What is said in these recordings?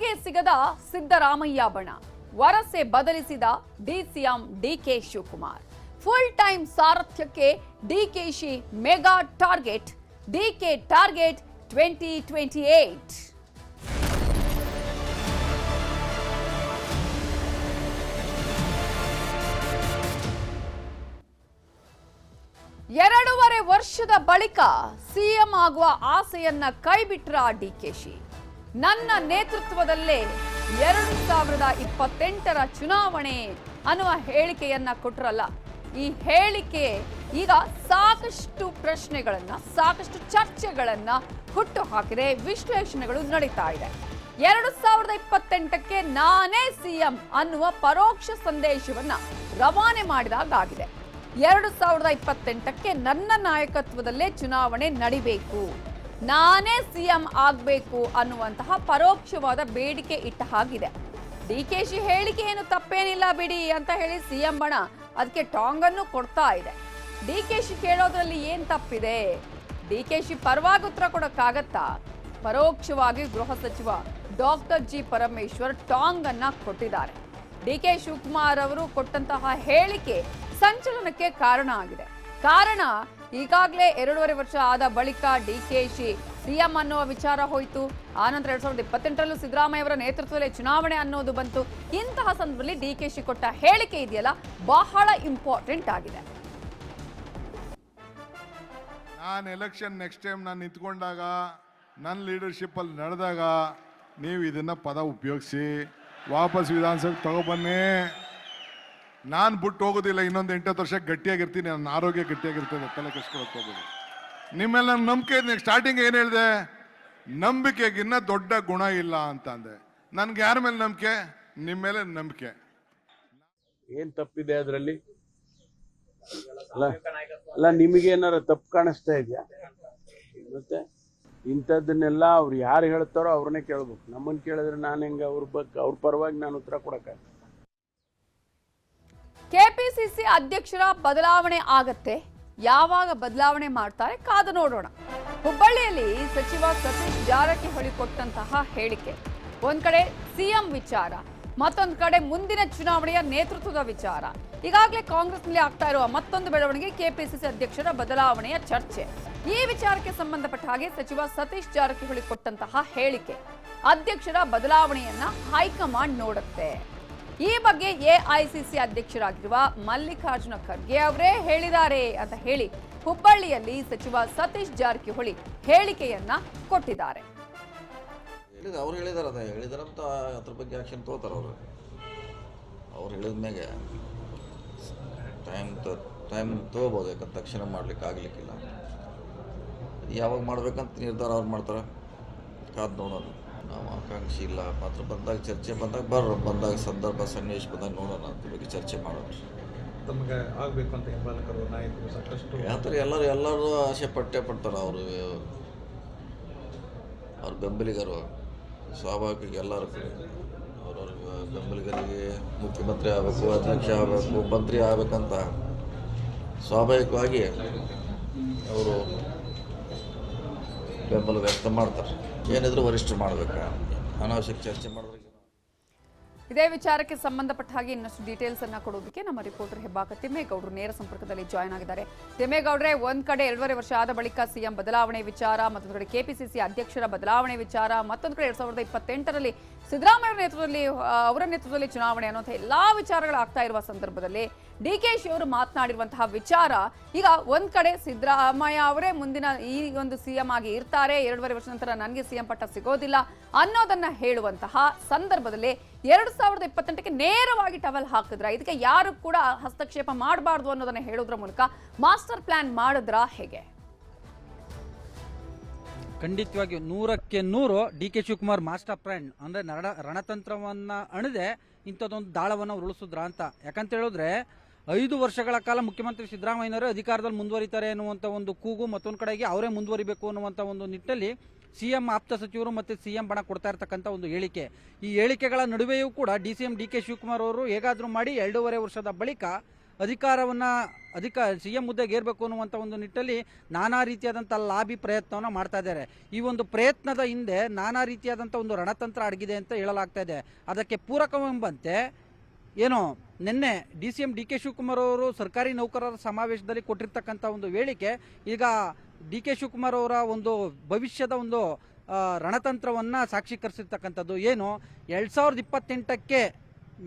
ನಾಲ್ಗೆ ಸಿಗದ ಸಿದ್ದರಾಮಯ್ಯ ಬಣ. ವರಸೆ ಬದಲಿಸಿದ DCM DK Shivakumar. Full time ಸಾರಥ್ಯಕ್ಕೆ DKShi mega target DK target twenty twenty eight ಎರಡೂವರೆ ವರ್ಷದ ಬಳಿಕ ಸಿಎಂ ಆಗುವ ಆಸೆಯನ್ನ ಕೈಬಿಟ್ರ ಡಿಕೆಶಿ ನನ್ನ ನೇತೃತ್ವದಲ್ಲೇ ಎರಡು ಸಾವಿರದ ಇಪ್ಪತ್ತೆಂಟರ ಚುನಾವಣೆ ಅನ್ನುವ ಹೇಳಿಕೆಯನ್ನ ಕೊಟ್ರಲ್ಲ. ಈ ಹೇಳಿಕೆ ಈಗ ಸಾಕಷ್ಟು ಪ್ರಶ್ನೆಗಳನ್ನ, ಸಾಕಷ್ಟು ಚರ್ಚೆಗಳನ್ನ ಹುಟ್ಟು ಹಾಕಿದೆ, ವಿಶ್ಲೇಷಣೆಗಳು ನಡೀತಾ ಇದೆ. ಎರಡು ಸಾವಿರದ ಇಪ್ಪತ್ತೆಂಟಕ್ಕೆ ನಾನೇ ಸಿಎಂ ಅನ್ನುವ ಪರೋಕ್ಷ ಸಂದೇಶವನ್ನ ರವಾನೆ ಮಾಡಿದಾಗಿದೆ ಎರಡು ಸಾವಿರದ ಇಪ್ಪತ್ತೆಂಟಕ್ಕೆ ನನ್ನ ನಾಯಕತ್ವದಲ್ಲೇ ಚುನಾವಣೆ ನಡಿಬೇಕು. ನಾನೇ ಸಿಎಂ ಆಗಬೇಕು ಅನ್ನುವಂತಹ ಪರೋಕ್ಷವಾದ ಬೇಡಿಕೆ ಇಟ್ಟ ಹಾಗಿದೆ. ಡಿ ಕೆ ಶಿ ಹೇಳಿಕೆ ಏನು ತಪ್ಪೇನಿಲ್ಲ ಬಿಡಿ ಅಂತ ಹೇಳಿ ಸಿಎಂ ಬಣ ಅದಕ್ಕೆ ಟಾಂಗ್ ಅನ್ನು ಕೊಡ್ತಾ ಇದೆ. ಡಿ ಕೆ ಶಿ ಕೇಳೋದ್ರಲ್ಲಿ ಏನ್ ತಪ್ಪಿದೆ? ಡಿ ಕೆ ಶಿ ಪರವಾಗಿ ಉತ್ತರ ಕೊಡೋಕ್ಕಾಗತ್ತಾ? ಪರೋಕ್ಷವಾಗಿ ಗೃಹ ಸಚಿವ ಡಾಕ್ಟರ್ ಜಿ ಪರಮೇಶ್ವರ್ ಟಾಂಗ್ ಅನ್ನ ಕೊಟ್ಟಿದ್ದಾರೆ. ಡಿ ಕೆ ಶಿವಕುಮಾರ್ ಅವರು ಕೊಟ್ಟಂತಹ ಹೇಳಿಕೆ ಸಂಚಲನಕ್ಕೆ ಕಾರಣ ಆಗಿದೆ. ಕಾರಣ ಈಗಾಗಲೇ ಎರಡೂವರೆ ವರ್ಷ ಆದ ಬಳಿಕ ಡಿಕೆಶಿ ಸಿಎಂ ಅನ್ನುವ ವಿಚಾರ ಹೋಯಿತು. ಆನಂತರ ಎರಡ್ ಸಾವಿರದ ಇಪ್ಪತ್ತೆಂಟರಲ್ಲೂ ಸಿದ್ದರಾಮಯ್ಯ ಅವರ ನೇತೃತ್ವದಲ್ಲಿ ಚುನಾವಣೆ ಅನ್ನೋದು ಬಂತು. ಇಂತಹ ಸಂದರ್ಭದಲ್ಲಿ ಡಿಕೆಶಿ ಕೊಟ್ಟ ಹೇಳಿಕೆ ಇದೆಯಲ್ಲ, ಬಹಳ ಇಂಪಾರ್ಟೆಂಟ್ ಆಗಿದೆ. ನಾನು ಎಲೆಕ್ಷನ್ ನೆಕ್ಸ್ಟ್ ಟೈಮ್ ನಾನು ನಿಂತ್ಕೊಂಡಾಗ ನನ್ನ ಲೀಡರ್ಶಿಪ್ಪಲ್ಲಿ ನಡೆದಾಗ, ನೀವು ಇದನ್ನು ಪದ ಉಪಯೋಗಿಸಿ, ವಾಪಸ್ ವಿಧಾನಸಭೆಗೆ ತಗೊಬನ್ನಿ ನಾನು ಬಿಟ್ಟು ಹೋಗೋದಿಲ್ಲ, ಇನ್ನೊಂದು ಎಂಟತ್ತು ವರ್ಷ ಗಟ್ಟಿಯಾಗಿರ್ತೀನಿ, ನನ್ನ ಆರೋಗ್ಯ ಗಟ್ಟಿಯಾಗಿರ್ತದೆ, ತಲೆ ಕೆಸ್ಕೊಳಕ್ಕೆ ಹೋಗೋದು. ನಿಮ್ಮೆಲ್ಲ ನಂಬಿಕೆ ನೀವು ಸ್ಟಾರ್ಟಿಂಗ್ ಏನು ಹೇಳಿದೆ? ನಂಬಿಕೆಗಿನ್ನ ದೊಡ್ಡ ಗುಣ ಇಲ್ಲ ಅಂತ ಅಂದೆ ನನ್ಗೆ ಯಾರ ಮೇಲೆ ನಂಬಿಕೆ? ನಿಮ್ಮ ಮೇಲೆ ನಂಬಿಕೆ. ಏನ್ ತಪ್ಪಿದೆ ಅದರಲ್ಲಿ? ಅಲ್ಲ ನಿಮಗೆ ಏನಾರ ತಪ್ಪು ಕಾಣಿಸ್ತಾ ಇದೆಯಾ? ಮತ್ತೆ ಇಂಥದ್ದನ್ನೆಲ್ಲ ಅವ್ರು ಯಾರು ಹೇಳ್ತಾರೋ ಅವ್ರನ್ನೇ ಕೇಳ್ಬೇಕು. ನಮ್ಮನ್ನು ಕೇಳಿದ್ರೆ ನಾನು ಹೆಂಗೆ, ಅವ್ರ ಬಗ್ಗೆ ಅವ್ರ ಪರವಾಗಿ ನಾನು ಉತ್ತರ ಕೊಡಕ ಕೆಪಿಸಿಸಿ ಅಧ್ಯಕ್ಷರ ಬದಲಾವಣೆ ಆಗತ್ತೆ. ಯಾವಾಗ ಬದಲಾವಣೆ ಮಾಡ್ತಾರೆ ಕಾದು ನೋಡೋಣ. ಹುಬ್ಬಳ್ಳಿಯಲ್ಲಿ ಸಚಿವ ಸತೀಶ್ ಜಾರಕಿಹೊಳಿ ಕೊಟ್ಟಂತಹ ಹೇಳಿಕೆ. ಒಂದ್ ಕಡೆ ಸಿಎಂ ವಿಚಾರ, ಮತ್ತೊಂದು ಕಡೆ ಮುಂದಿನ ಚುನಾವಣೆಯ ನೇತೃತ್ವದ ವಿಚಾರ. ಈಗಾಗಲೇ ಕಾಂಗ್ರೆಸ್ನಲ್ಲಿ ಆಗ್ತಾ ಇರುವ ಮತ್ತೊಂದು ಬೆಳವಣಿಗೆ ಕೆಪಿಸಿಸಿ ಅಧ್ಯಕ್ಷರ ಬದಲಾವಣೆಯ ಚರ್ಚೆ. ಈ ವಿಚಾರಕ್ಕೆ ಸಂಬಂಧಪಟ್ಟ ಹಾಗೆ ಸಚಿವ ಸತೀಶ್ ಜಾರಕಿಹೊಳಿ ಕೊಟ್ಟಂತಹ ಹೇಳಿಕೆ. ಅಧ್ಯಕ್ಷರ ಬದಲಾವಣೆಯನ್ನ ಹೈಕಮಾಂಡ್ ನೋಡುತ್ತೆ. ಈ ಬಗ್ಗೆ ಎಐಸಿಸಿ ಅಧ್ಯಕ್ಷರಾಗಿರುವ ಮಲ್ಲಿಕಾರ್ಜುನ ಖರ್ಗೆ ಅವರೇ ಹೇಳಿದ್ದಾರೆ ಅಂತ ಹೇಳಿ ಹುಬ್ಬಳ್ಳಿಯಲ್ಲಿ ಸಚಿವ ಸತೀಶ್ ಜಾರಕಿಹೊಳಿ ಹೇಳಿಕೆಯನ್ನ ಕೊಟ್ಟಿದ್ದಾರೆ. ಅವ್ರು ಹೇಳಿದಾರೆ ಹೇಳಿದಾರಂತ ಅದ್ರ ಬಗ್ಗೆ ಆಕ್ಷನ್ ತೋತಾರೆ ಅವರು. ಅವ್ರು ಹೇಳಿದ ಮ್ಯಾಗೆ ಟೈಮ್ ಟೈಮ್ ತೊಗೋಬೋದು, ಯಾಕಂದ್ರೆ ತಕ್ಷಣ ಮಾಡ್ಲಿಕ್ಕೆ ಆಗ್ಲಿಕ್ಕಿಲ್ಲ. ಯಾವಾಗ ಮಾಡ್ಬೇಕಂತ ನಿರ್ಧಾರ ಅವ್ರು ಮಾಡ್ತಾರೆ. ಕಾದು ನೋಡೋಣ ನಾವು ಆಕಾಂಕ್ಷಿ ಇಲ್ಲ ಮಾತ್ರ ಬಂದಾಗ ಚರ್ಚೆ ಬಂದಾಗ ಬರ್ರ. ಬಂದಾಗ ಸಂದರ್ಭ ಸನ್ನಿವೇಶ ಬಂದಾಗ ನೋಡೋಣ ಅದ್ರ ಬಗ್ಗೆ ಚರ್ಚೆ ಮಾಡೋಣ ತಮಗೆ ಆಗಬೇಕು ಅಂತ ಹಿಂಬಾಲಕರು ನಾಯಕರು ಸಾಕಷ್ಟು ಯಾತ್ರೆ ಎಲ್ಲರೂ ಎಲ್ಲರೂ ಆಸೆ ಪಟ್ಟೆ ಪಡ್ತಾರೆ ಅವರು. ಅವ್ರ ಬೆಂಬಲಿಗರು. ಸ್ವಾಭಾವಿಕ ಎಲ್ಲರೂ ಅವ್ರವ್ರ ಬೆಂಬಲಿಗರಿಗೆ ಮುಖ್ಯಮಂತ್ರಿ ಆಗಬೇಕು ಅಧ್ಯಕ್ಷ ಆಗಬೇಕು ಮಂತ್ರಿ ಆಗಬೇಕಂತ ಸ್ವಾಭಾವಿಕವಾಗಿ ಅವರು ಬೆಂಬಲ ವ್ಯಕ್ತ ಮಾಡ್ತಾರೆ. ಏನಿದ್ರು ವರಿಷ್ಠರು ಮಾಡಬೇಕು. ಅನಾವಶ್ಯಕ ಚರ್ಚೆ ಮಾಡಿದ್ರೆ ಇದೇ ವಿಚಾರಕ್ಕೆ ಸಂಬಂಧಪಟ್ಟ ಹಾಗೆ ಇನ್ನಷ್ಟು ಡೀಟೇಲ್ಸ್ ಅನ್ನ ಕೊಡೋದಕ್ಕೆ ನಮ್ಮ ರಿಪೋರ್ಟರ್ ಹೆಬ್ಬಾಕ ತಿಮ್ಮೇಗೌಡರು ನೇರ ಸಂಪರ್ಕದಲ್ಲಿ ಜಾಯ್ನ್ ಆಗಿದ್ದಾರೆ. ತಿಮ್ಮೇಗೌಡ್ರೆ, ಒಂದ್ ಕಡೆ ಎರಡೂವರೆ ವರ್ಷ ಆದ ಬಳಿಕ ಸಿಎಂ ಬದಲಾವಣೆ ವಿಚಾರ, ಮತ್ತೊಂದು ಕಡೆ ಕೆಪಿಸಿಸಿ ಅಧ್ಯಕ್ಷರ ಬದಲಾವಣೆ ವಿಚಾರ, ಮತ್ತೊಂದು ಕಡೆ ಎರಡ್ ಸಾವಿರದ ಇಪ್ಪತ್ತೆಂಟರಲ್ಲಿ ಸಿದ್ದರಾಮಯ್ಯ ನೇತೃತ್ವದಲ್ಲಿ ಅವರ ನೇತೃತ್ವದಲ್ಲಿ ಚುನಾವಣೆ ಅನ್ನುವಂಥ ಎಲ್ಲಾ ವಿಚಾರಗಳು ಆಗ್ತಾ ಇರುವ ಸಂದರ್ಭದಲ್ಲಿ ಡಿಕೆಶಿ ಅವರು ಮಾತನಾಡಿರುವಂತಹ ವಿಚಾರ, ಈಗ ಒಂದ್ ಕಡೆ ಸಿದ್ದರಾಮಯ್ಯ ಅವರೇ ಮುಂದಿನ ಈ ಒಂದು ಸಿಎಂ ಆಗಿ ಇರ್ತಾರೆ, ಎರಡೂವರೆ ವರ್ಷ ನಂತರ ನನಗೆ ಸಿಎಂ ಪಟ್ಟ ಸಿಗೋದಿಲ್ಲ ಅನ್ನೋದನ್ನ ಹೇಳುವಂತಹ ಸಂದರ್ಭದಲ್ಲಿ ಎರಡು ಸಾವಿರದ ಇಪ್ಪತ್ತೆಂಟಕ್ಕೆ ನೇರವಾಗಿ ಟವಲ್ ಹಾಕಿದ್ರ, ಇದಕ್ಕೆ ಯಾರು ಕೂಡ ಹಸ್ತಕ್ಷೇಪ ಮಾಡಬಾರ್ದು ಅನ್ನೋದನ್ನ ಹೇಳೋದ್ರ ಮೂಲಕ ಮಾಸ್ಟರ್ ಪ್ಲಾನ್ ಮಾಡಿದ್ರ ಹೇಗೆ? ಖಂಡಿತವಾಗಿ ನೂರಕ್ಕೆ ನೂರು D K Shivakumar master plan, ಅಂದ್ರೆ ರಣತಂತ್ರವನ್ನ ಅಣದೆ ಇಂಥದ್ದೊಂದು ದಾಳವನ್ನು ಉರುಳಿಸಿದ್ರ ಅಂತ. ಯಾಕಂತ ಹೇಳಿದ್ರೆ ಐದು ವರ್ಷಗಳ ಕಾಲ ಮುಖ್ಯಮಂತ್ರಿ ಸಿದ್ದರಾಮಯ್ಯನವರೇ ಅಧಿಕಾರದಲ್ಲಿ ಮುಂದುವರಿತಾರೆ ಅನ್ನುವಂಥ ಒಂದು ಕೂಗು ಮತ್ತೊಂದು ಕಡೆಗೆ ಅವರೇ ಮುಂದುವರಿಬೇಕು ಅನ್ನುವಂಥ ಒಂದು ನಿಟ್ಟಲ್ಲಿ ಸಿಎಂ ಆಪ್ತ ಸಚಿವರು ಮತ್ತೆ ಸಿಎಂ ಬಣ ಕೊಡ್ತಾ ಇರ್ತಕ್ಕಂಥ ಒಂದು ಹೇಳಿಕೆ. ಈ ಹೇಳಿಕೆಗಳ ನಡುವೆಯೂ ಕೂಡ D C M D K Shivakumar ಅವರು ಹೇಗಾದರೂ ಮಾಡಿ ಎರಡೂವರೆ ವರ್ಷದ ಬಳಿಕ ಅಧಿಕಾರವನ್ನ ಅಧಿಕ ಸಿ ಎಂ ಹುದ್ದೆಗೆ ಏರ್ಬೇಕು ಅನ್ನುವಂಥ ಒಂದು ನಿಟ್ಟಲ್ಲಿ ನಾನಾ ರೀತಿಯಾದಂಥ ಲಾಬಿ ಪ್ರಯತ್ನವನ್ನು ಮಾಡ್ತಾ ಇದ್ದಾರೆ. ಈ ಒಂದು ಪ್ರಯತ್ನದ ಹಿಂದೆ ನಾನಾ ರೀತಿಯಾದಂಥ ಒಂದು ರಣತಂತ್ರ ಅಡಗಿದೆ ಅಂತ ಹೇಳಲಾಗ್ತಾ ಇದೆ. ಅದಕ್ಕೆ ಪೂರಕವೆಂಬಂತೆ ಏನು ನಿನ್ನೆ D C M D K Shivakumar ಅವರು ಸರ್ಕಾರಿ ನೌಕರರ ಸಮಾವೇಶದಲ್ಲಿ ಕೊಟ್ಟಿರ್ತಕ್ಕಂಥ ಒಂದು ಹೇಳಿಕೆ, ಈಗ ಡಿ ಕೆ ಶಿವಕುಮಾರ್ ಅವರ ಒಂದು ಭವಿಷ್ಯದ ಒಂದು ರಣತಂತ್ರವನ್ನು ರಣತಂತ್ರವನ್ನ ಸಾಕ್ಷೀಕರಿಸಿರ್ತಕ್ಕಂಥದ್ದು ಏನು? ಎರಡು ಸಾವಿರದ ಇಪ್ಪತ್ತೆಂಟಕ್ಕೆ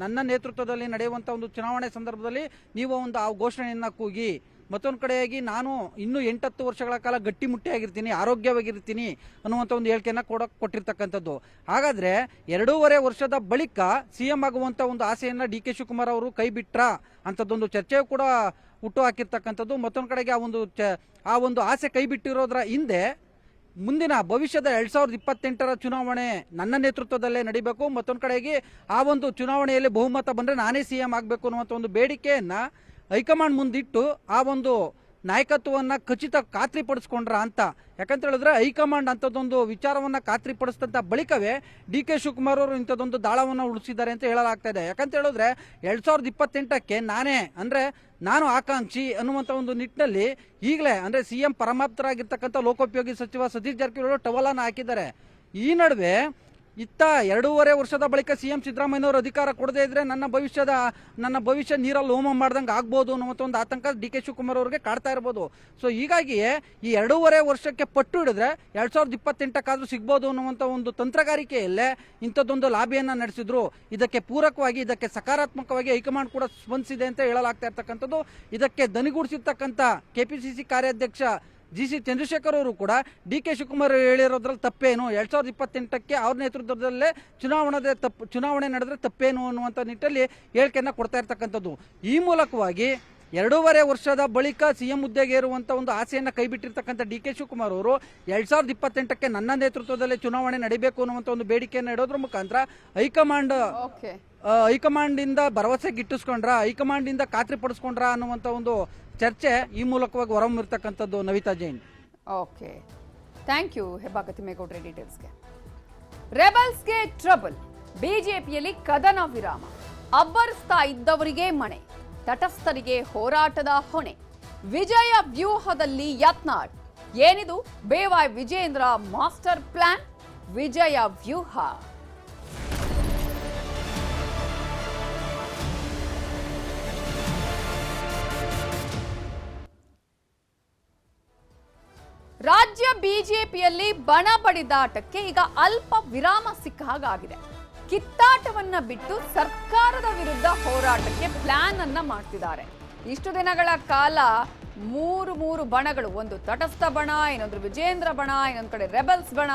ನನ್ನ ನೇತೃತ್ವದಲ್ಲಿ ನಡೆಯುವಂಥ ಒಂದು ಚುನಾವಣೆ ಸಂದರ್ಭದಲ್ಲಿ ನೀವು ಒಂದು ಆ ಘೋಷಣೆಯನ್ನು ಕೂಗಿ ಮತ್ತೊಂದು ಕಡೆಯಾಗಿ ನಾನು ಇನ್ನೂ ಎಂಟತ್ತು ವರ್ಷಗಳ ಕಾಲ ಗಟ್ಟಿಮುಟ್ಟಿಯಾಗಿರ್ತೀನಿ ಆರೋಗ್ಯವಾಗಿರ್ತೀನಿ ಅನ್ನುವಂಥ ಒಂದು ಹೇಳಿಕೆಯನ್ನು ಕೊಡ, ಕೊಟ್ಟಿರ್ತಕ್ಕಂಥದ್ದು. ಹಾಗಾದರೆ ಎರಡೂವರೆ ವರ್ಷದ ಬಳಿಕ ಸಿ ಎಂ ಆಗುವಂಥ ಒಂದು ಆಸೆಯನ್ನು ಡಿ ಕೆ ಶಿವಕುಮಾರ್ ಅವರು ಕೈ ಬಿಟ್ರ ಅಂಥದ್ದೊಂದು ಚರ್ಚೆಯು ಕೂಡ ಹುಟ್ಟು ಹಾಕಿರ್ತಕ್ಕಂಥದ್ದು. ಮತ್ತೊಂದು ಕಡೆಗೆ ಆ ಒಂದು ಚ, ಆ ಒಂದು ಆಸೆ ಕೈ ಬಿಟ್ಟಿರೋದ್ರ ಹಿಂದೆ ಮುಂದಿನ ಭವಿಷ್ಯದ ಎರಡ್ ಸಾವಿರದ ಇಪ್ಪತ್ತೆಂಟರ ಚುನಾವಣೆ ನನ್ನ ನೇತೃತ್ವದಲ್ಲೇ ನಡಿಬೇಕು. ಮತ್ತೊಂದು ಕಡೆಗೆ ಆ ಒಂದು ಚುನಾವಣೆಯಲ್ಲಿ ಬಹುಮತ ಬಂದರೆ ನಾನೇ ಸಿ ಎಂ ಆಗಬೇಕು ಅನ್ನುವಂಥ ಒಂದು ಬೇಡಿಕೆಯನ್ನ ಹೈಕಮಾಂಡ್ ಮುಂದಿಟ್ಟು ಆ ಒಂದು ನಾಯಕತ್ವವನ್ನು ಖಚಿತ ಖಾತ್ರಿಪಡಿಸ್ಕೊಂಡ್ರ ಅಂತ. ಯಾಕಂತ ಹೇಳಿದ್ರೆ ಹೈಕಮಾಂಡ್ ಅಂಥದ್ದೊಂದು ವಿಚಾರವನ್ನು ಖಾತ್ರಿಪಡಿಸಿದಂಥ ಬಳಿಕವೇ ಡಿ ಕೆ ಶಿವಕುಮಾರ್ ಅವರು ಇಂಥದ್ದೊಂದು ದಾಳವನ್ನು ಉಳಿಸಿದ್ದಾರೆ ಅಂತ ಹೇಳಲಾಗ್ತಾ ಇದೆ. ಯಾಕಂತ ಹೇಳಿದ್ರೆ ಎರಡು ಸಾವಿರದ ಇಪ್ಪತ್ತೆಂಟಕ್ಕೆ ನಾನೇ, ಅಂದರೆ ನಾನು ಆಕಾಂಕ್ಷಿ ಅನ್ನುವಂಥ ಒಂದು ನಿಟ್ಟಿನಲ್ಲಿ ಈಗಲೇ, ಅಂದರೆ ಸಿ ಎಂ ಪರಮಾಪ್ತರಾಗಿರ್ತಕ್ಕಂಥ ಲೋಕೋಪಯೋಗಿ ಸಚಿವ ಸತೀಶ್ ಜಾರಕಿಹೊಳಿ ಟವಲನ್ನು ಹಾಕಿದ್ದಾರೆ. ಈ ನಡುವೆ ಇತ್ತ ಎರಡೂವರೆ ವರ್ಷದ ಬಳಿಕ ಸಿ ಎಂ ಸಿದ್ದರಾಮಯ್ಯನವರು ಅಧಿಕಾರ ಕೊಡದೇ ಇದ್ರೆ ನನ್ನ ಭವಿಷ್ಯದ, ನನ್ನ ಭವಿಷ್ಯ ನೀರಲ್ಲಿ ಹೋಮ ಮಾಡ್ದಂಗೆ ಆಗ್ಬೋದು ಒಂದು ಆತಂಕ ಡಿ ಕೆ ಶಿವಕುಮಾರ್ ಅವರಿಗೆ ಕಾಡ್ತಾ ಇರ್ಬೋದು. ಸೊ ಹೀಗಾಗಿ ಈ ಎರಡೂವರೆ ವರ್ಷಕ್ಕೆ ಪಟ್ಟು ಹಿಡಿದ್ರೆ ಎರಡ್ ಸಾವಿರದ ಇಪ್ಪತ್ತೆಂಟಕ್ಕಾದ್ರೂ ಸಿಗ್ಬೋದು ಅನ್ನುವಂಥ ಒಂದು ತಂತ್ರಗಾರಿಕೆಯಲ್ಲೇ ಇಂಥದ್ದೊಂದು ಲಾಬಿಯನ್ನು ನಡೆಸಿದ್ರು. ಇದಕ್ಕೆ ಪೂರಕವಾಗಿ, ಇದಕ್ಕೆ ಸಕಾರಾತ್ಮಕವಾಗಿ ಹೈಕಮಾಂಡ್ ಕೂಡ ಸ್ಪಂದಿಸಿದೆ ಅಂತ ಹೇಳಲಾಗ್ತಾ ಇರ್ತಕ್ಕಂಥದ್ದು. ಇದಕ್ಕೆ ದನಿಗೂಡಿಸಿರ್ತಕ್ಕಂಥ ಕೆಪಿಸಿಸಿ ಕಾರ್ಯಾಧ್ಯಕ್ಷ ಜಿ ಸಿ ಚಂದ್ರಶೇಖರ್ ಅವರು ಕೂಡ ಡಿ ಕೆ ಶಿವಕುಮಾರ್ ಹೇಳಿರೋದ್ರಲ್ಲಿ ತಪ್ಪೇನು? ಎರಡ್ ಸಾವಿರದ ಇಪ್ಪತ್ತೆಂಟಕ್ಕೆ ಅವ್ರ ನೇತೃತ್ವದಲ್ಲೇ ಚುನಾವಣೆ ತಪ್ಪು ಚುನಾವಣೆ ನಡೆದ್ರೆ ತಪ್ಪೇನು ಅನ್ನುವಂಥ ನಿಟ್ಟಲ್ಲಿ ಹೇಳಿಕೆಯನ್ನು ಕೊಡ್ತಾ ಇರ್ತಕ್ಕಂಥದ್ದು. ಈ ಮೂಲಕವಾಗಿ ಎರಡೂವರೆ ವರ್ಷದ ಬಳಿಕ ಸಿ ಎಂ ಹುದ್ದೆಗೆ ಇರುವಂಥ ಒಂದು ಆಸೆಯನ್ನು ಕೈಬಿಟ್ಟಿರ್ತಕ್ಕಂಥ ಡಿ ಕೆ ಶಿವಕುಮಾರ್ ಅವರು ಎರಡ್ ಸಾವಿರದ ಇಪ್ಪತ್ತೆಂಟಕ್ಕೆ ನನ್ನ ನೇತೃತ್ವದಲ್ಲೇ ಚುನಾವಣೆ ನಡೀಬೇಕು ಅನ್ನುವಂಥ ಒಂದು ಬೇಡಿಕೆಯನ್ನು ಇಡೋದ್ರ ಮುಖಾಂತರ ಹೈಕಮಾಂಡ್ ಓಕೆ ಆ, ಹೈಕಮಾಂಡ್ ಇಂದ ಭರವಸೆ ಗಿಟ್ಟಿಸ್ಕೊಂಡ್ರ ಹೈಕಮಾಂಡ್ ಇಂದ ಖಾತ್ರಿ ಪಡಿಸ್ಕೊಂಡ್ರ ಅನ್ನುವಂತ ಒಂದು ಚರ್ಚೆ ಈ ಮೂಲಕವಾಗಿ ಹೊರಹೊಮ್ಮಿರ್ತಕ್ಕಂಥದ್ದು Navitha Jain. Okay. Thank you ಹೆಬ್ಬಾಗತಿ ಮೇಗೌಡ್ರೆ ಡೀಟೇಲ್ಸ್ಗೆ. ರೆಬಲ್ಸ್ಗೆ ಟ್ರಬಲ್. ಬಿಜೆಪಿಯಲ್ಲಿ ಕದನ ವಿರಾಮ. ಅಬ್ಬರಿಸ್ತಾ ಇದ್ದವರಿಗೆ ಮಣೆ. ತಟಸ್ಥರಿಗೆ ಹೋರಾಟದ ಹೊಣೆ. ವಿಜಯ ವ್ಯೂಹದಲ್ಲಿ ಯತ್ನಾಳ್. ಏನಿದು? B Y Vijendra master plan. ವಿಜಯ ವ್ಯೂಹ. ಬಿಜೆಪಿಯಲ್ಲಿ ಬಣ ಬಡಿದಾಟಕ್ಕೆ ಈಗ ಅಲ್ಪ ವಿರಾಮ ಸಿಕ್ಕ ಹಾಗಾಗಿದೆ. ಕಿತ್ತಾಟವನ್ನ ಬಿಟ್ಟು ಸರ್ಕಾರದ ವಿರುದ್ಧ ಹೋರಾಟಕ್ಕೆ ಪ್ಲಾನ್ ಅನ್ನ ಮಾಡ್ತಿದ್ದಾರೆ. ಇಷ್ಟು ದಿನಗಳ ಕಾಲ ಮೂರು ಮೂರು ಬಣಗಳು, ಒಂದು ತಟಸ್ಥ ಬಣ, ಇನ್ನೊಂದು ವಿಜೇಂದ್ರ ಬಣ, ಇನ್ನೊಂದು ಕಡೆ ರೆಬಲ್ಸ್ ಬಣ,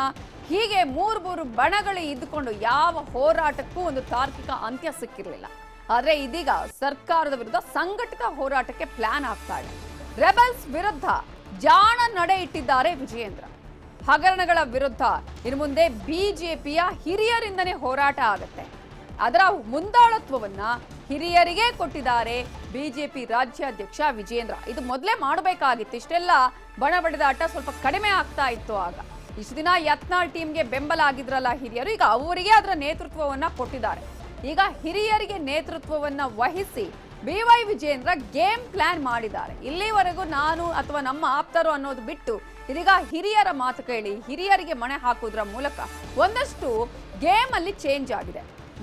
ಹೀಗೆ ಮೂರು ಮೂರು ಬಣಗಳು ಇದ್ದುಕೊಂಡು ಯಾವ ಹೋರಾಟಕ್ಕೂ ಒಂದು ತಾರ್ಕಿಕ ಅಂತ್ಯ ಸಿಕ್ಕಿರಲಿಲ್ಲ. ಆದ್ರೆ ಇದೀಗ ಸರ್ಕಾರದ ವಿರುದ್ಧ ಸಂಘಟಿತ ಹೋರಾಟಕ್ಕೆ ಪ್ಲಾನ್ ಆಗ್ತಾ ಇದೆ. ರೆಬಲ್ಸ್ ವಿರುದ್ಧ ಜಾಣ ನಡೆ ಇಟ್ಟಿದ್ದಾರೆ ವಿಜಯೇಂದ್ರ ಹಗರಣಗಳ ವಿರುದ್ಧ. ಇನ್ನು ಮುಂದೆ ಬಿಜೆಪಿಯ ಹಿರಿಯರಿಂದನೇ ಹೋರಾಟ ಆಗುತ್ತೆ. ಅದರ ಮುಂದಾಳತ್ವವನ್ನ ಹಿರಿಯರಿಗೆ ಕೊಟ್ಟಿದ್ದಾರೆ ಬಿಜೆಪಿ ರಾಜ್ಯಾಧ್ಯಕ್ಷ ವಿಜೇಂದ್ರ ಇದು ಮೊದಲೇ ಮಾಡಬೇಕಾಗಿತ್ತು. ಇಷ್ಟೆಲ್ಲ ಬಣ ಬಡಿದಾಟ ಸ್ವಲ್ಪ ಕಡಿಮೆ ಆಗ್ತಾ ಇತ್ತು ಆಗ. ಇಷ್ಟು ದಿನ ಯತ್ನಾಳ್ ಟೀಮ್ಗೆ ಬೆಂಬಲ ಆಗಿದ್ರಲ್ಲ ಹಿರಿಯರು. ಈಗ ಅವರಿಗೆ ಅದರ ನೇತೃತ್ವವನ್ನ ಕೊಟ್ಟಿದ್ದಾರೆ. ಈಗ ಹಿರಿಯರಿಗೆ ನೇತೃತ್ವವನ್ನ ವಹಿಸಿ B Y Vijendra game plan ಮಾಡಿದ್ದಾರೆ. ಇಲ್ಲಿವರೆಗೂ ನಾನು ಅಥವಾ ನಮ್ಮ ಆಪ್ತರು ಅನ್ನೋದು ಬಿಟ್ಟು ಇದೀಗ ಹಿರಿಯರ ಮಾತು ಕೇಳಿ, ಹಿರಿಯರಿಗೆ ಮಣೆ ಹಾಕುವುದರ ಮೂಲಕ ಒಂದಷ್ಟು ಗೇಮ್ ಅಲ್ಲಿ ಚೇಂಜ್ ಆಗಿದೆ.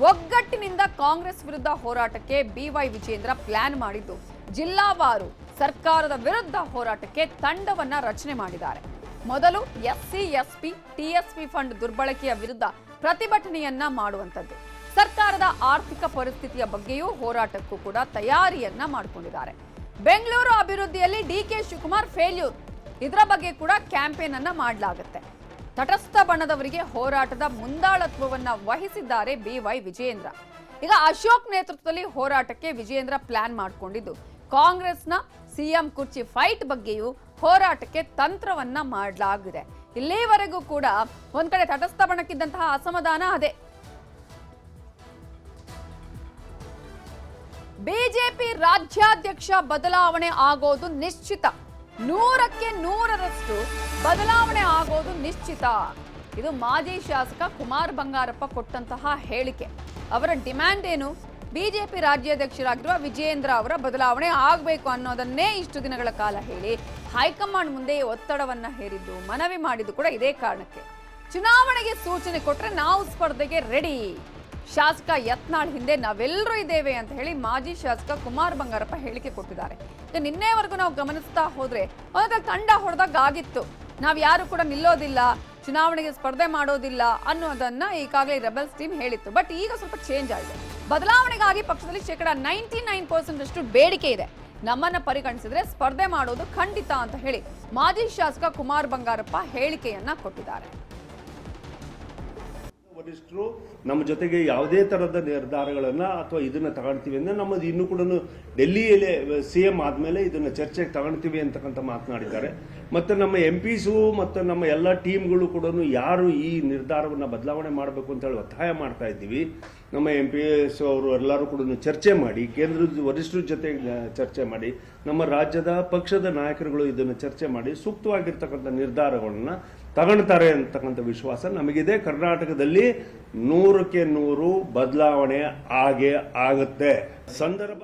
ಒಗ್ಗಟ್ಟಿನಿಂದ ಕಾಂಗ್ರೆಸ್ ವಿರುದ್ಧ ಹೋರಾಟಕ್ಕೆ ಬಿ ವೈ ವಿಜೇಂದ್ರ ಪ್ಲಾನ್ ಮಾಡಿದ್ದು. ಜಿಲ್ಲಾವಾರು ಸರ್ಕಾರದ ವಿರುದ್ಧ ಹೋರಾಟಕ್ಕೆ ತಂಡವನ್ನ ರಚನೆ ಮಾಡಿದ್ದಾರೆ. ಮೊದಲು ಎಸ್ಸಿ ಎಸ್ಪಿ ಟಿಎಸ್ಪಿ ಫಂಡ್ ದುರ್ಬಳಕೆಯ ವಿರುದ್ಧ ಪ್ರತಿಭಟನೆಯನ್ನ ಮಾಡುವಂತದ್ದು ಸರ್ಕಾರದ ಆರ್ಥಿಕ ಪರಿಸ್ಥಿತಿಯ ಬಗ್ಗೆಯೂ ಹೋರಾಟಕ್ಕೂ ಕೂಡ ತಯಾರಿಯನ್ನ ಮಾಡಿಕೊಂಡಿದ್ದಾರೆ. ಬೆಂಗಳೂರು ಅಭಿವೃದ್ಧಿಯಲ್ಲಿ ಡಿ ಕೆ ಶಿವಕುಮಾರ್ ಫೇಲ್ಯೂರ್ ಇದರ ಬಗ್ಗೆ ಕೂಡ ಕ್ಯಾಂಪೇನ್ ಅನ್ನ ಮಾಡಲಾಗುತ್ತೆ. ತಟಸ್ಥ ಬಣದವರಿಗೆ ಹೋರಾಟದ ಮುಂದಾಳತ್ವವನ್ನ ವಹಿಸಿದ್ದಾರೆ ಬಿ ವೈ ವಿಜಯೇಂದ್ರ. ಈಗ ಅಶೋಕ್ ನೇತೃತ್ವದಲ್ಲಿ ಹೋರಾಟಕ್ಕೆ ವಿಜಯೇಂದ್ರ ಪ್ಲಾನ್ ಮಾಡಿಕೊಂಡಿದ್ದು. ಕಾಂಗ್ರೆಸ್ನ ಸಿಎಂ ಕುರ್ಚಿ ಫೈಟ್ ಬಗ್ಗೆಯೂ ಹೋರಾಟಕ್ಕೆ ತಂತ್ರವನ್ನ ಮಾಡಲಾಗಿದೆ. ಇಲ್ಲಿವರೆಗೂ ಕೂಡ ಒಂದ್ ಕಡೆ ತಟಸ್ಥ ಬಣಕ್ಕಿದ್ದಂತಹ ಅಸಮಾಧಾನ ಅದೇ. ಬಿಜೆಪಿ ರಾಜ್ಯಾಧ್ಯಕ್ಷ ಬದಲಾವಣೆ ಆಗೋದು ನಿಶ್ಚಿತ. ನೂರಕ್ಕೆ ನೂರರಷ್ಟು ಬದಲಾವಣೆ ಆಗೋದು ನಿಶ್ಚಿತ. ಇದು ಮಾಜಿ ಶಾಸಕ ಕುಮಾರ್ ಬಂಗಾರಪ್ಪ ಕೊಟ್ಟಂತಹ ಹೇಳಿಕೆ. ಅವರ ಡಿಮ್ಯಾಂಡ್ ಏನು? ಬಿಜೆಪಿ ರಾಜ್ಯಾಧ್ಯಕ್ಷರಾಗಿರುವ ವಿಜಯೇಂದ್ರ ಅವರ ಬದಲಾವಣೆ ಆಗಬೇಕು ಅನ್ನೋದನ್ನೇ ಇಷ್ಟು ದಿನಗಳ ಕಾಲ ಹೇಳಿ ಹೈಕಮಾಂಡ್ ಮುಂದೆ ಒತ್ತಡವನ್ನ ಹೇರಿದ್ದು, ಮನವಿ ಮಾಡಿದ್ದು ಕೂಡ ಇದೇ ಕಾರಣಕ್ಕೆ. ಚುನಾವಣೆಗೆ ಸೂಚನೆ ಕೊಟ್ಟರೆ ನಾವು ಸ್ಪರ್ಧೆಗೆ ರೆಡಿ. ಶಾಸಕ ಯತ್ನಾಳ್ ಹಿಂದೆ ನಾವೆಲ್ಲರೂ ಇದ್ದೇವೆ ಅಂತ ಹೇಳಿ ಮಾಜಿ ಶಾಸಕ ಕುಮಾರ್ ಬಂಗಾರಪ್ಪ ಹೇಳಿಕೆ ಕೊಟ್ಟಿದ್ದಾರೆ. ನಿನ್ನೆವರೆಗೂ ನಾವು ಗಮನಿಸ್ತಾ ಹೋದ್ರೆ ಒಂದೊಂದು ತಂಡ ಹೊಡೆದಾಗ ಆಗಿತ್ತು ನಾವು ಯಾರು ಕೂಡ ನಿಲ್ಲೋದಿಲ್ಲ, ಚುನಾವಣೆಗೆ ಸ್ಪರ್ಧೆ ಮಾಡೋದಿಲ್ಲ ಅನ್ನೋದನ್ನ ಈಗಾಗಲೇ ರೆಬಲ್ಸ್ ಟೀಮ್ ಹೇಳಿತ್ತು. ಬಟ್ ಈಗ ಸ್ವಲ್ಪ ಚೇಂಜ್ ಆಗಿದೆ. ಬದಲಾವಣೆಗಾಗಿ ಪಕ್ಷದಲ್ಲಿ ಶೇಕಡ ನೈಂಟಿ ನೈನ್ ಪರ್ಸೆಂಟ್ ಅಷ್ಟು ಬೇಡಿಕೆ ಇದೆ. ನಮ್ಮನ್ನ ಪರಿಗಣಿಸಿದ್ರೆ ಸ್ಪರ್ಧೆ ಮಾಡೋದು ಖಂಡಿತ ಅಂತ ಹೇಳಿ ಮಾಜಿ ಶಾಸಕ ಕುಮಾರ್ ಬಂಗಾರಪ್ಪ ಹೇಳಿಕೆಯನ್ನ ಕೊಟ್ಟಿದ್ದಾರೆ. ವರಿಷ್ಠರು ನಮ್ಮ ಜೊತೆಗೆ ಯಾವುದೇ ಥರದ ನಿರ್ಧಾರಗಳನ್ನು ಅಥವಾ ಇದನ್ನು ತಗೊಳ್ತೀವಿ ಅಂದರೆ ನಮ್ಮದು ಇನ್ನೂ ಕೂಡ ಡೆಲ್ಲಿಯಲ್ಲಿ ಸಿ ಎಂ ಆದಮೇಲೆ ಇದನ್ನು ಚರ್ಚೆಗೆ ತಗೊಳ್ತೀವಿ ಅಂತಕ್ಕಂಥ ಮಾತನಾಡಿದ್ದಾರೆ. ಮತ್ತು ನಮ್ಮ ಎಂ ಪಿಸು ಮತ್ತು ನಮ್ಮ ಎಲ್ಲ ಟೀಮ್ಗಳು ಕೂಡ ಯಾರು ಈ ನಿರ್ಧಾರವನ್ನು ಬದಲಾವಣೆ ಮಾಡಬೇಕು ಅಂತ ಹೇಳಿ ಒತ್ತಾಯ ಮಾಡ್ತಾ ಇದ್ದೀವಿ. ನಮ್ಮ ಎಂ ಪಿ ಎಸ್ ಅವರು ಎಲ್ಲರೂ ಕೂಡ ಚರ್ಚೆ ಮಾಡಿ, ಕೇಂದ್ರದ ವರಿಷ್ಠರ ಜೊತೆ ಚರ್ಚೆ ಮಾಡಿ, ನಮ್ಮ ರಾಜ್ಯದ ಪಕ್ಷದ ನಾಯಕರುಗಳು ಇದನ್ನು ಚರ್ಚೆ ಮಾಡಿ ಸೂಕ್ತವಾಗಿರ್ತಕ್ಕಂಥ ನಿರ್ಧಾರಗಳನ್ನು ತಗೊಳ್ತಾರೆ ಅಂತಕ್ಕಂಥ ವಿಶ್ವಾಸ ನಮಗಿದೆ. ಕರ್ನಾಟಕದಲ್ಲಿ ನೂರಕ್ಕೆ ನೂರು ಬದಲಾವಣೆ ಆಗೇ ಆಗುತ್ತೆ. ಸಂದರ್ಭ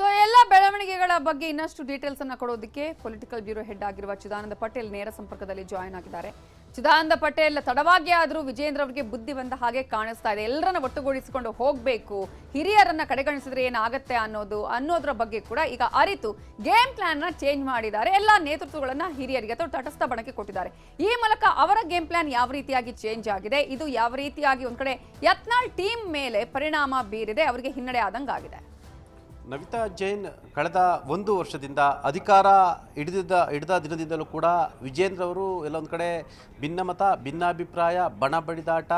ಸೊ ಎಲ್ಲ ಬೆಳವಣಿಗೆಗಳ ಬಗ್ಗೆ ಇನ್ನಷ್ಟು ಡೀಟೇಲ್ಸ್ ಅನ್ನ ಕೊಡೋದಕ್ಕೆ ಪೊಲಿಟಿಕಲ್ ಬ್ಯೂರೋ ಹೆಡ್ ಆಗಿರುವ ಚಿದಾನಂದ ಪಟೇಲ್ ನೇರ ಸಂಪರ್ಕದಲ್ಲಿ ಜಾಯಿನ್ ಆಗಿದ್ದಾರೆ. ಚಿದಾನಂದ ಪಟೇಲ್ ತಡವಾಗಿ ಆದರೂ ವಿಜೇಂದ್ರ ಅವರಿಗೆ ಬುದ್ಧಿ ಬಂದ ಹಾಗೆ ಕಾಣಿಸ್ತಾ ಇದೆ. ಎಲ್ಲರನ್ನ ಒಟ್ಟುಗೂಡಿಸಿಕೊಂಡು ಹೋಗಬೇಕು. ಹಿರಿಯರನ್ನ ಕಡೆಗಣಿಸಿದ್ರೆ ಏನಾಗುತ್ತೆ ಅನ್ನೋದು, ಅನ್ನೋದ್ರ ಬಗ್ಗೆ ಕೂಡ ಈಗ ಅರಿತು ಗೇಮ್ ಪ್ಲಾನ್ನ ಚೇಂಜ್ ಮಾಡಿದ್ದಾರೆ. ಎಲ್ಲ ನೇತೃತ್ವಗಳನ್ನ ಹಿರಿಯರಿಗೆ ಅಥವಾ ತಟಸ್ಥ ಬಣಕ್ಕೆ ಕೊಟ್ಟಿದ್ದಾರೆ. ಈ ಮೂಲಕ ಅವರ ಗೇಮ್ ಪ್ಲಾನ್ ಯಾವ ರೀತಿಯಾಗಿ ಚೇಂಜ್ ಆಗಿದೆ? ಇದು ಯಾವ ರೀತಿಯಾಗಿ ಒಂದ್ ಕಡೆ ಯತ್ನಾಳ್ ಟೀಮ್ ಮೇಲೆ ಪರಿಣಾಮ ಬೀರಿದೆ? ಅವರಿಗೆ ಹಿನ್ನಡೆ ಆದಂಗಾಗಿದೆ. ನವಿತಾ ಜೈನ್ ಕಳೆದ ಒಂದು ವರ್ಷದಿಂದ ಅಧಿಕಾರ ಹಿಡಿದಿದ್ದ, ಹಿಡಿದ ದಿನದಿಂದಲೂ ಕೂಡ ವಿಜೇಂದ್ರ ಅವರು ಎಲ್ಲೊಂದು ಕಡೆ ಭಿನ್ನಮತ, ಭಿನ್ನಾಭಿಪ್ರಾಯ, ಬಣ ಬಡಿದಾಟ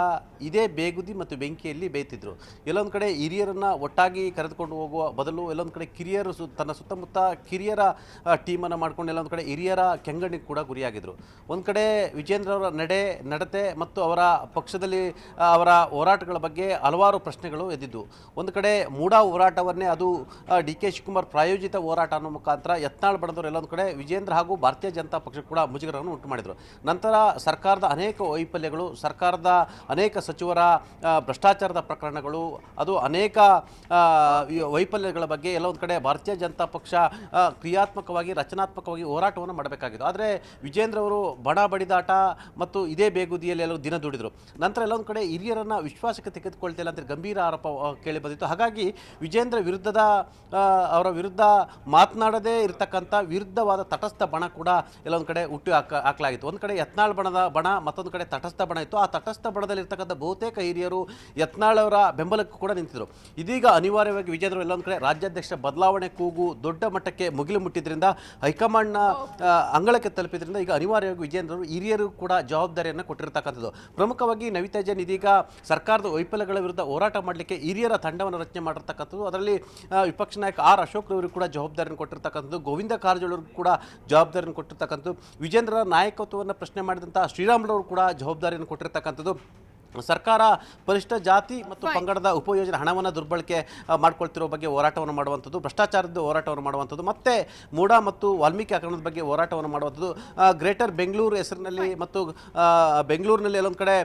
ಇದೇ ಬೇಗುದಿ ಮತ್ತು ಬೆಂಕಿಯಲ್ಲಿ ಬೇಯ್ತಿದ್ರು. ಎಲ್ಲೊಂದು ಕಡೆ ಹಿರಿಯರನ್ನು ಒಟ್ಟಾಗಿ ಕರೆದುಕೊಂಡು ಹೋಗುವ ಬದಲು ಎಲ್ಲೊಂದು ಕಡೆ ಕಿರಿಯರು ಸು, ತನ್ನ ಸುತ್ತಮುತ್ತ ಕಿರಿಯರ ಟೀಮನ್ನು ಮಾಡ್ಕೊಂಡು ಎಲ್ಲೊಂದು ಕಡೆ ಹಿರಿಯರ ಕೆಂಗಣ್ಣಿಗೆ ಕೂಡ ಗುರಿಯಾಗಿದ್ದರು ಒಂದು ಕಡೆ ವಿಜೇಂದ್ರ ಅವರ ನಡೆ, ನಡತೆ ಮತ್ತು ಅವರ ಪಕ್ಷದಲ್ಲಿ ಅವರ ಹೋರಾಟಗಳ ಬಗ್ಗೆ ಹಲವಾರು ಪ್ರಶ್ನೆಗಳು ಎದ್ದಿದ್ದು. ಒಂದು ಕಡೆ ಮೂಡಾ ಹೋರಾಟವನ್ನೇ ಅದು ಡಿ ಕೆ ಶಿವಕುಮಾರ್ ಪ್ರಾಯೋಜಿತ ಹೋರಾಟ ಅನ್ನೋ ಮುಖಾಂತರ ಯತ್ನಾಳ್ ಬಡದವರು ಎಲ್ಲೊಂದು ಕಡೆ ವಿಜೇಂದ್ರ ಹಾಗೂ ಭಾರತೀಯ ಜನತಾ ಪಕ್ಷ ಕೂಡ ಮುಜುಗರವನ್ನು ಉಂಟು ಮಾಡಿದರು. ನಂತರ ಸರ್ಕಾರದ ಅನೇಕ ವೈಫಲ್ಯಗಳು, ಸರ್ಕಾರದ ಅನೇಕ ಸಚಿವರ ಭ್ರಷ್ಟಾಚಾರದ ಪ್ರಕರಣಗಳು, ಅದು ಅನೇಕ ವೈಫಲ್ಯಗಳ ಬಗ್ಗೆ ಎಲ್ಲೊಂದು ಕಡೆ ಭಾರತೀಯ ಜನತಾ ಪಕ್ಷ ಕ್ರಿಯಾತ್ಮಕವಾಗಿ, ರಚನಾತ್ಮಕವಾಗಿ ಹೋರಾಟವನ್ನು ಮಾಡಬೇಕಾಗಿತ್ತು. ಆದರೆ ವಿಜೇಂದ್ರ ಅವರು ಬಣ ಬಡಿದಾಟ ಮತ್ತು ಇದೇ ಬೇಗುದಿಯಲ್ಲಿ ಎಲ್ಲರೂ ದಿನ ದುಡಿದರು. ನಂತರ ಎಲ್ಲೊಂದು ಕಡೆ ಹಿರಿಯರನ್ನು ವಿಶ್ವಾಸಕ್ಕೆ ತೆಗೆದುಕೊಳ್ತಿಲ್ಲ ಅಂತ ಗಂಭೀರ ಆರೋಪ ಕೇಳಿ ಬಂದಿತ್ತು. ಹಾಗಾಗಿ ವಿಜೇಂದ್ರ ವಿರುದ್ಧದ ಅವರ ವಿರುದ್ಧ ಮಾತನಾಡದೇ ಇರತಕ್ಕಂಥ ವಿರುದ್ಧವಾದ ತಟಸ್ಥ ಬಣ ಕೂಡ ಎಲ್ಲ ಒಂದು ಕಡೆ ಹುಟ್ಟು ಹಾಕ, ಹಾಕಲಾಗಿತ್ತು. ಒಂದು ಕಡೆ ಯತ್ನಾಳ್ ಬಣದ ಬಣ, ಮತ್ತೊಂದು ಕಡೆ ತಟಸ್ಥ ಬಣ ಇತ್ತು. ಆ ತಟಸ್ಥ ಬಣದಲ್ಲಿರ್ತಕ್ಕಂಥ ಬಹುತೇಕ ಹಿರಿಯರು ಯತ್ನಾಳ್ ಅವರ ಬೆಂಬಲಕ್ಕೂ ಕೂಡ ನಿಂತಿದ್ದರು ಇದೀಗ ಅನಿವಾರ್ಯವಾಗಿ ವಿಜೇಂದ್ರ ಎಲ್ಲೊಂದು ಕಡೆ ರಾಜ್ಯಾಧ್ಯಕ್ಷ ಬದಲಾವಣೆ ಕೂಗು ದೊಡ್ಡ ಮಟ್ಟಕ್ಕೆ ಮುಗಿಲು ಮುಟ್ಟಿದ್ರಿಂದ ಹೈಕಮಾಂಡ್ನ ಅಂಗಳಕ್ಕೆ ತಲುಪಿದ್ರಿಂದ ಈಗ ಅನಿವಾರ್ಯವಾಗಿ ವಿಜೇಂದ್ರರು ಹಿರಿಯರು ಕೂಡ ಜವಾಬ್ದಾರಿಯನ್ನು ಕೊಟ್ಟಿರತಕ್ಕಂಥದ್ದು. ಪ್ರಮುಖವಾಗಿ ನವಿತಾ ಇದೀಗ ಸರ್ಕಾರದ ವೈಫಲ್ಯಗಳ ವಿರುದ್ಧ ಹೋರಾಟ ಮಾಡಲಿಕ್ಕೆ ಹಿರಿಯರ ತಂಡವನ್ನು ರಚನೆ ಮಾಡಿರ್ತಕ್ಕಂಥದ್ದು. ಅದರಲ್ಲಿ ವಿಪಕ್ಷ ನಾಯಕ ಆರ್ ಅಶೋಕ್ ರವರು ಕೂಡ ಜವಾಬ್ದಾರಿಯನ್ನು ಕೊಟ್ಟಿರ್ತಕ್ಕಂಥದ್ದು ಗೋವಿಂದ ಕಾರಜೋಳವ್ರಿಗೂ ಕೂಡ ಜವಾಬ್ದಾರಿಯನ್ನು ಕೊಟ್ಟಿರ್ತಕ್ಕಂಥದ್ದು ವಿಜೇಂದ್ರ ನಾಯಕತ್ವವನ್ನು ಪ್ರಶ್ನೆ ಮಾಡಿದಂಥ ಶ್ರೀರಾಮುಲವರು ಕೂಡ ಜವಾಬ್ದಾರಿಯನ್ನು ಕೊಟ್ಟಿರ್ತಕ್ಕಂಥದ್ದು. ಸರ್ಕಾರ ಪರಿಷ್ಠ ಜಾತಿ ಮತ್ತು ಪಂಗಡದ ಉಪಯೋಜನೆ ಹಣವನ್ನು ದುರ್ಬಳಕೆ ಮಾಡ್ಕೊಳ್ತಿರೋ ಬಗ್ಗೆ ಹೋರಾಟವನ್ನು ಮಾಡುವಂಥದ್ದು ಭ್ರಷ್ಟಾಚಾರದ ಹೋರಾಟವನ್ನು ಮಾಡುವಂಥದ್ದು ಮತ್ತೆ ಮೂಡ ಮತ್ತು ವಾಲ್ಮೀಕಿ ಹಗರಣದ ಬಗ್ಗೆ ಹೋರಾಟವನ್ನು ಮಾಡುವಂಥದ್ದು ಗ್ರೇಟರ್ ಬೆಂಗಳೂರು ಹೆಸರಿನಲ್ಲಿ ಮತ್ತು ಬೆಂಗಳೂರಿನಲ್ಲಿ ಎಲ್ಲೊಂದು ಕಡೆ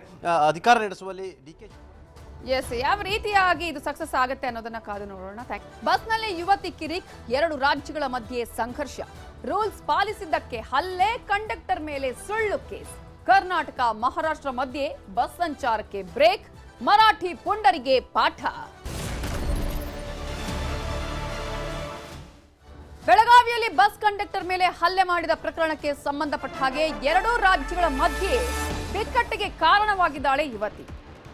ಅಧಿಕಾರ ನಡೆಸುವಲ್ಲಿ ಡಿ ಕೆ ಎಸ್ ಯಾವ ರೀತಿಯಾಗಿ ಇದು ಸಕ್ಸಸ್ ಆಗುತ್ತೆ ಅನ್ನೋದನ್ನ ಕಾದು ನೋಡೋಣ. ಬಸ್ನಲ್ಲಿ ಯುವತಿ ಕಿರಿಕ್, ಎರಡು ರಾಜ್ಯಗಳ ಮಧ್ಯೆ ಸಂಘರ್ಷ. ರೂಲ್ಸ್ ಪಾಲಿಸಿದ್ದಕ್ಕೆ ಹಲ್ಲೆ, ಕಂಡಕ್ಟರ್ ಮೇಲೆ ಸುಳ್ಳು ಕೇಸ್. ಕರ್ನಾಟಕ, ಮಹಾರಾಷ್ಟ್ರ ಮಧ್ಯೆ ಬಸ್ ಸಂಚಾರಕ್ಕೆ ಬ್ರೇಕ್, ಮರಾಠಿ ಪುಂಡರಿಗೆ ಪಾಠ. ಬೆಳಗಾವಿಯಲ್ಲಿ ಬಸ್ ಕಂಡಕ್ಟರ್ ಮೇಲೆ ಹಲ್ಲೆ ಮಾಡಿದ ಪ್ರಕರಣಕ್ಕೆ ಸಂಬಂಧಪಟ್ಟ ಹಾಗೆ ಎರಡೂ ರಾಜ್ಯಗಳ ಮಧ್ಯೆ ಬಿಕ್ಕಟ್ಟಿಗೆ ಕಾರಣವಾಗಿದ್ದಾಳೆ ಯುವತಿ.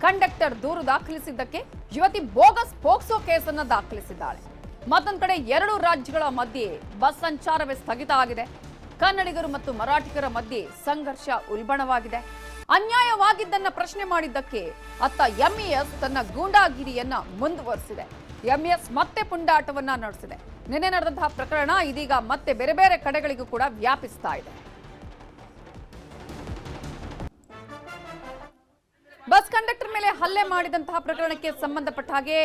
ಕಂಡಕ್ಟರ್ ದೂರು ದಾಖಲಿಸಿದ್ದಕ್ಕೆ ಯುವತಿ ಬೋಗಸ್ ಪೋಕ್ಸೋ ಕೇಸನ್ನು ದಾಖಲಿಸಿದ್ದಾಳೆ. ಮತ್ತೊಂದು ಕಡೆ ಎರಡು ರಾಜ್ಯಗಳ ಮಧ್ಯೆ ಬಸ್ ಸಂಚಾರವೇ ಸ್ಥಗಿತ ಆಗಿದೆ. ಕನ್ನಡಿಗರು ಮತ್ತು ಮರಾಠಿಗರ ಮಧ್ಯೆ ಸಂಘರ್ಷ ಉಲ್ಬಣವಾಗಿದೆ. ಅನ್ಯಾಯವಾಗಿದ್ದನ್ನ ಪ್ರಶ್ನೆ ಮಾಡಿದ್ದಕ್ಕೆ ಅತ್ತ ಎಂಇಎಸ್ ತನ್ನ ಗೂಂಡಾಗಿರಿಯನ್ನ ಮುಂದುವರಿಸಿದೆ. ಎಂಇಎಸ್ ಮತ್ತೆ ಪುಂಡಾಟವನ್ನ ನಡೆಸಿದೆ. ನಿನ್ನೆ ನಡೆದಂತಹ ಪ್ರಕರಣ ಇದೀಗ ಮತ್ತೆ ಬೇರೆ ಬೇರೆ ಕಡೆಗಳಿಗೂ ಕೂಡ ವ್ಯಾಪಿಸ್ತಾ ಇದೆ. ಬಸ್ ಕಂಡಕ್ಟರ್ ಮೇಲೆ ಹಲ್ಲೆ ಮಾಡಿದಂತಹ ಪ್ರಕರಣಕ್ಕೆ ಸಂಬಂಧಪಟ್ಟ ಹಾಗೆ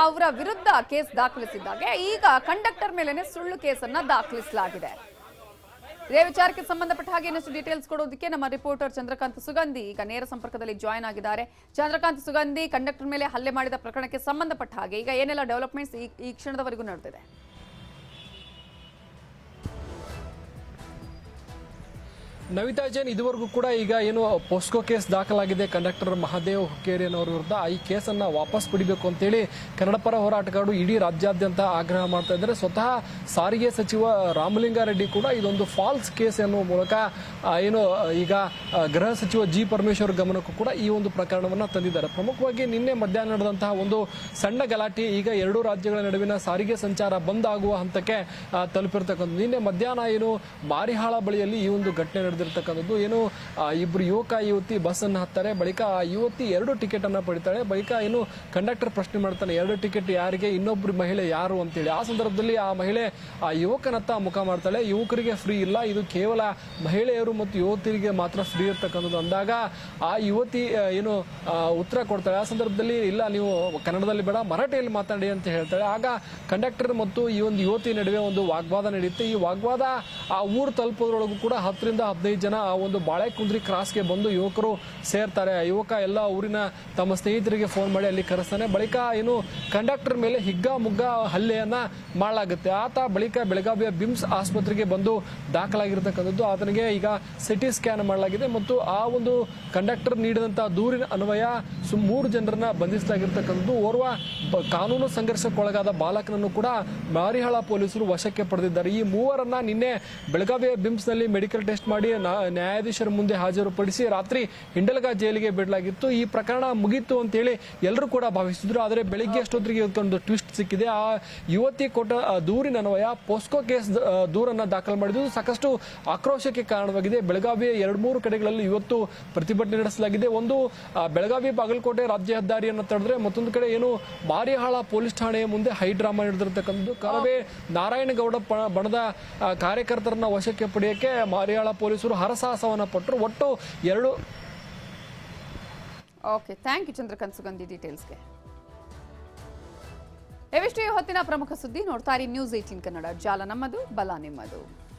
ಅವರ ವಿರುದ್ಧ ಕೇಸ್ ದಾಖಲಿಸಿದ್ದಾಗೆ. ಈಗ ಕಂಡಕ್ಟರ್ ಮೇಲೆನೆ ಸುಳ್ಳು ಕೇಸನ್ನ ದಾಖಲಿಸಲಾಗಿದೆ. ಇದೇ ವಿಚಾರಕ್ಕೆ ಸಂಬಂಧಪಟ್ಟ ಹಾಗೆ ಇನ್ನಷ್ಟು ಡೀಟೇಲ್ಸ್ ಕೊಡೋದಕ್ಕೆ ನಮ್ಮ ರಿಪೋರ್ಟರ್ ಚಂದ್ರಕಾಂತ್ ಸುಗಂಧಿ ಈಗ ನೇರ ಸಂಪರ್ಕದಲ್ಲಿ ಜಾಯ್ನ್ ಆಗಿದ್ದಾರೆ. ಚಂದ್ರಕಾಂತ್ ಸುಗಂಧಿ, ಕಂಡಕ್ಟರ್ ಮೇಲೆ ಹಲ್ಲೆ ಮಾಡಿದ ಪ್ರಕರಣಕ್ಕೆ ಸಂಬಂಧಪಟ್ಟ ಹಾಗೆ ಈಗ ಏನೆಲ್ಲ ಡೆವಲಪ್ಮೆಂಟ್ಸ್ ಈ ಕ್ಷಣದವರೆಗೂ ನಡೆದಿದೆ? ನವಿತಾ ಜೈನ್, ಇದುವರೆಗೂ ಕೂಡ ಈಗ ಏನು ಪೋಸ್ಕೋ ಕೇಸ್ ದಾಖಲಾಗಿದೆ. ಕಂಡಕ್ಟರ್ ಮಹಾದೇವ್ ಹುಕ್ಕೇರಿಯನವರ ವಿರುದ್ಧ ಈ ಕೇಸನ್ನು ವಾಪಸ್ ಪಡಿಬೇಕು ಅಂತೇಳಿ ಕನ್ನಡ ಪರ ಹೋರಾಟಗಾರರು ಇಡೀ ರಾಜ್ಯಾದ್ಯಂತ ಆಗ್ರಹ ಮಾಡ್ತಾ ಇದ್ದಾರೆ. ಸ್ವತಃ ಸಾರಿಗೆ ಸಚಿವ ರಾಮಲಿಂಗಾರೆಡ್ಡಿ ಕೂಡ ಇದೊಂದು ಫಾಲ್ಸ್ ಕೇಸ್ ಎನ್ನುವ ಮೂಲಕ ಏನು, ಈಗ ಗೃಹ ಸಚಿವ ಜಿ ಪರಮೇಶ್ವರ್ ಗಮನಕ್ಕೂ ಕೂಡ ಈ ಒಂದು ಪ್ರಕರಣವನ್ನು ತಂದಿದ್ದಾರೆ. ಪ್ರಮುಖವಾಗಿ ನಿನ್ನೆ ಮಧ್ಯಾಹ್ನ ನಡೆದಂತಹ ಒಂದು ಸಣ್ಣ ಗಲಾಟೆ ಈಗ ಎರಡೂ ರಾಜ್ಯಗಳ ನಡುವಿನ ಸಾರಿಗೆ ಸಂಚಾರ ಬಂದ್ ಆಗುವ ಹಂತಕ್ಕೆ ತಲುಪಿರ್ತಕ್ಕಂಥ ನಿನ್ನೆ ಮಧ್ಯಾಹ್ನ ಏನು ಮಾರಿಹಾಳ ಬಳಿಯಲ್ಲಿ ಈ ಒಂದು ಘಟನೆ ನಡೆದಿರ್ತಕ್ಕಂಥದ್ದು ಏನು ಇಬ್ರು ಯುವಕ, ಯುವತಿ ಬಸ್ ಅನ್ನು ಹತ್ತಾರೆ. ಬಳಿಕ ಆ ಯುವತಿ ಎರಡು ಟಿಕೆಟ್ ಅನ್ನ ಪಡಿತಾಳೆ. ಬಳಿಕ ಏನು, ಕಂಡಕ್ಟರ್ ಪ್ರಶ್ನೆ ಮಾಡ್ತಾನೆ, ಎರಡು ಟಿಕೆಟ್ ಯಾರಿಗೆ, ಇನ್ನೊಬ್ರು ಮಹಿಳೆ ಯಾರು? ಅಂತೇಳಿ. ಆ ಸಂದರ್ಭದಲ್ಲಿ ಆ ಮಹಿಳೆ, ಆ ಯುವಕನತ್ತ ಮುಖ ಮಾಡ್ತಾಳೆ. ಯುವಕರಿಗೆ ಫ್ರೀ ಇಲ್ಲ. ಇದು ಕೇವಲ ಮಹಿಳೆಯರು ಮತ್ತು ಯುವತಿಯರಿಗೆ ಮಾತ್ರ ಫ್ರೀ ಇರ್ತಕ್ಕಂಥದ್ದು. ಅಂದಾಗ ಆ ಯುವತಿ ಏನು ಉತ್ತರ ಕೊಡ್ತಾಳೆ. ಆ ಸಂದರ್ಭದಲ್ಲಿ, ಇಲ್ಲ, ನೀವು ಕನ್ನಡದಲ್ಲಿ ಬೇಡ, ಮರಾಠಿಯಲ್ಲಿ ಮಾತಾಡಿ ಅಂತ ಹೇಳ್ತಾಳೆ. ಆಗ ಕಂಡಕ್ಟರ್ ಮತ್ತು ಈ ಒಂದು ಯುವತಿ ನಡುವೆ ಒಂದು ವಾಗ್ವಾದ ನಡೆಯುತ್ತೆ. ಈ ವಾಗ್ವಾದ ಆ ಊರು ತಲುಪೋದ್ರೊಳಗೂ ಕೂಡ ಹತ್ತರಿಂದ ಹದಿನೈದು ಜನ ಆ ಒಂದು ಬಾಳೆಕುಂದ್ರಿ ಕ್ರಾಸ್ಗೆ ಬಂದು ಯುವಕರು ಸೇರ್ತಾರೆ. ಆ ಯುವಕ ಎಲ್ಲ ಊರಿನ ತಮ್ಮ ಸ್ನೇಹಿತರಿಗೆ ಫೋನ್ ಮಾಡಿ ಅಲ್ಲಿ ಕರೆಸ್ತಾನೆ. ಬಳಿಕ ಏನು ಕಂಡಕ್ಟರ್ ಮೇಲೆ ಹಿಗ್ಗ ಮುಗ್ಗ ಹಲ್ಲೆಯನ್ನ ಮಾಡಲಾಗುತ್ತೆ. ಆತ ಬಳಿಕ ಬೆಳಗಾವಿಯ ಬಿಮ್ಸ್ ಆಸ್ಪತ್ರೆಗೆ ಬಂದು ದಾಖಲಾಗಿರ್ತಕ್ಕಂಥದ್ದು. ಆತನಿಗೆ ಈಗ ಸಿಟಿ ಸ್ಕ್ಯಾನ್ ಮಾಡಲಾಗಿದೆ ಮತ್ತು ಆ ಒಂದು ಕಂಡಕ್ಟರ್ ನೀಡಿದಂತಹ ದೂರಿನ ಅನ್ವಯ ಮೂರು ಜನರನ್ನ ಬಂಧಿಸಲಾಗಿರ್ತಕ್ಕಂಥದ್ದು. ಓರ್ವ ಕಾನೂನು ಸಂಘರ್ಷಕ್ಕೊಳಗಾದ ಬಾಲಕನನ್ನು ಕೂಡ ಮಾರಿಹಾಳ ಪೊಲೀಸರು ವಶಕ್ಕೆ ಪಡೆದಿದ್ದಾರೆ. ಈ ಮೂವರನ್ನ ನಿನ್ನೆ ಬೆಳಗಾವಿಯ ಬಿಮ್ಸ್ನಲ್ಲಿ ಮೆಡಿಕಲ್ ಟೆಸ್ಟ್ ಮಾಡಿ ನ್ಯಾಯಾಧೀಶರ ಮುಂದೆ ಹಾಜರುಪಡಿಸಿ ರಾತ್ರಿ ಹಿಂಡಲಗಾ ಜೈಲಿಗೆ ಬಿಡಲಾಗಿತ್ತು. ಈ ಪ್ರಕರಣ ಮುಗಿತು ಅಂತ ಹೇಳಿ ಎಲ್ಲರೂ ಕೂಡ ಭಾವಿಸಿದ್ರು. ಆದರೆ ಬೆಳಿಗ್ಗೆ ಅಷ್ಟೊತ್ತಿಗೆ ಒಂದು ಟ್ವಿಸ್ಟ್ ಸಿಕ್ಕಿದೆ. ಆ ಯುವತಿ ಕೊಟ್ಟ ದೂರಿನ ಅನ್ವಯ ಪೋಸ್ಕೋ ಕೇಸ್ ದೂರನ್ನು ದಾಖಲು ಮಾಡಿದ್ದು ಸಾಕಷ್ಟು ಆಕ್ರೋಶಕ್ಕೆ ಕಾರಣವಾಗಿದೆ. ಬೆಳಗಾವಿಯ ಎರಡು ಮೂರು ಕಡೆಗಳಲ್ಲಿ ಇವತ್ತು ಪ್ರತಿಭಟನೆ ನಡೆಸಲಾಗಿದೆ. ಒಂದು ಬೆಳಗಾವಿ ಬಾಗಲಕೋಟೆ ರಾಜ್ಯ ಹೆದ್ದಾರಿಯನ್ನು ತಡೆದ್ರೆ ಮತ್ತೊಂದು ಕಡೆ ಏನು ಮಾರಿಹಾಳ ಪೊಲೀಸ್ ಠಾಣೆಯ ಮುಂದೆ ಹೈ ಡ್ರಾಮಾ ನಡೆದಿರತಕ್ಕಂಥದ್ದು. ಕಾಲವೇ ನಾರಾಯಣಗೌಡ ಬಣದ ಕಾರ್ಯಕರ್ತರನ್ನ ವಶಕ್ಕೆ ಪಡೆಯಕ್ಕೆ ಮಾರಿಹಾಳ ಪೊಲೀಸರು ಹರಸಾಹಸವನ್ನ ಪಟ್ಟರು ಒಟ್ಟು ಎರಡು okay thank you Chandrakant Sugandhi ಡೀಟೇಲ್ಸ್ಗೆ ಎವಿಷ್ಟು ಹೊತ್ತಿನ ಪ್ರಮುಖ ಸುದ್ದಿ ನೋಡ್ತಾ ನ್ಯೂಸ್ ಏಟೀನ್ ಕನ್ನಡ. ಜಾಲ ನಮ್ಮದು, ಬಲ ನಿಮ್ಮದು.